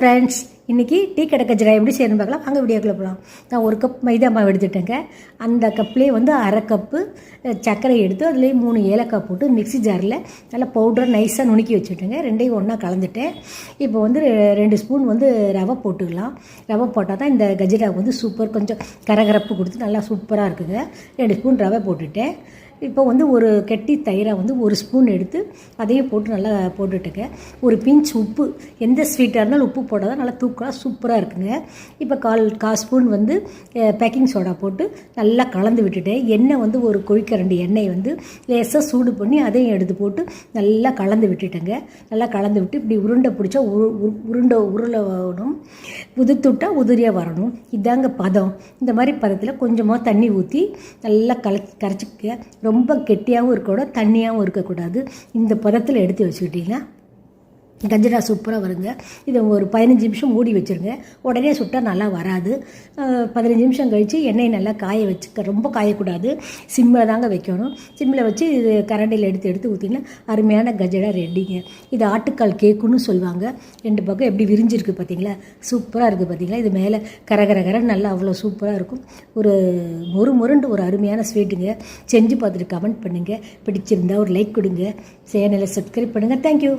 Friends இன்றைக்கி tea கடை கஜரா எப்படி செய்யணும் பார்க்கலாம். அங்கே வீடியோக்குள்ளே போகலாம் நான் ஒரு கப் மைதா மாவு எடுத்துட்டேங்க. அந்த கப்லேயே வந்து அரை கப்பு சர்க்கரை எடுத்து அதுலேயே மூணு ஏலக்காய் போட்டு மிக்ஸி ஜாரில் நல்லா பவுடர் நைஸாக நுணுக்கி வச்சுட்டேங்க. ரெண்டையும் ஒன்றா கலந்துட்டேன். இப்போ வந்து ரெ- ரெண்டு ஸ்பூன் வந்து ரவை போட்டுக்கலாம். ரவை போட்டால் தான் இந்த கஜரா வந்து சூப்பர் கொஞ்சம் கரகரப்பு கொடுத்து நல்லா சூப்பராக இருக்குங்க. ரெண்டு ஸ்பூன் ரவை போட்டுட்டேன். இப்போ வந்து ஒரு கெட்டி தயிரை வந்து ஒரு ஸ்பூன் எடுத்து அதையும் போட்டு நல்லா போட்டுட்டுங்க. ஒரு பிஞ்ச் உப்பு எந்த ஸ்வீட்டாக இருந்தாலும் உப்பு போட்டால் தான் நல்லா தூக்கலாக சூப்பராக இருக்குங்க. இப்போ கால் கால் ஸ்பூன் வந்து பேக்கிங் சோடா போட்டு நல்லா கலந்து விட்டுட்டேன் எண்ணெய் வந்து ஒரு கொழிக்கரண்டி எண்ணெய் வந்து லேசாக சூடு பண்ணி அதையும் எடுத்து போட்டு நல்லா கலந்து விட்டுட்டேங்க. நல்லா கலந்து விட்டு இப்படி உருண்டை பிடிச்சா உரு உருண்டை உருளை வரணும். உதுத்துட்டா உதிரியாக வரணும். இதாங்க பதம். இந்த மாதிரி பதத்தில் கொஞ்சமாக தண்ணி ஊற்றி நல்லா கல கரைச்சிக்க ரொம்ப கெட்டியாகவும் இருக்கக்கூடாது தண்ணியாகவும் இருக்கக்கூடாது. இந்த பதத்தில் எடுத்து வச்சுக்கிட்டிங்கன்னா கஞ்சரா சூப்பராக வருங்க. இதை ஒரு பதினஞ்சு நிமிஷம் மூடி வச்சுருங்க. உடனே சுட்டால் நல்லா வராது. பதினஞ்சு நிமிஷம் கழித்து எண்ணெய் நல்லா காய வச்சு ரொம்ப காயக்கூடாது. சிம்மில் தாங்க வைக்கணும். சிம்மில் வச்சு இது கரண்டியில் எடுத்து எடுத்து ஊற்றிங்கன்னா அருமையான கஜடா ரெடிங்க. இது ஆட்டுக்கால் கேக்குன்னு சொல்லுவாங்க. ரெண்டு பக்கம் எப்படி விரிஞ்சிருக்கு பார்த்தீங்களா சூப்பராக இருக்குது பார்த்தீங்களா இது மேலே கரகரகர நல்லா அவ்வளோ சூப்பராக இருக்கும். ஒரு மொறு முரண்டு ஒரு அருமையான ஸ்வீட்டுங்க. செஞ்சு பார்த்துட்டு கமெண்ட் பண்ணுங்கள் பிடிச்சிருந்தா ஒரு லைக் கொடுங்க. சேனலை சப்ஸ்கிரைப் பண்ணுங்கள் தேங்க்யூ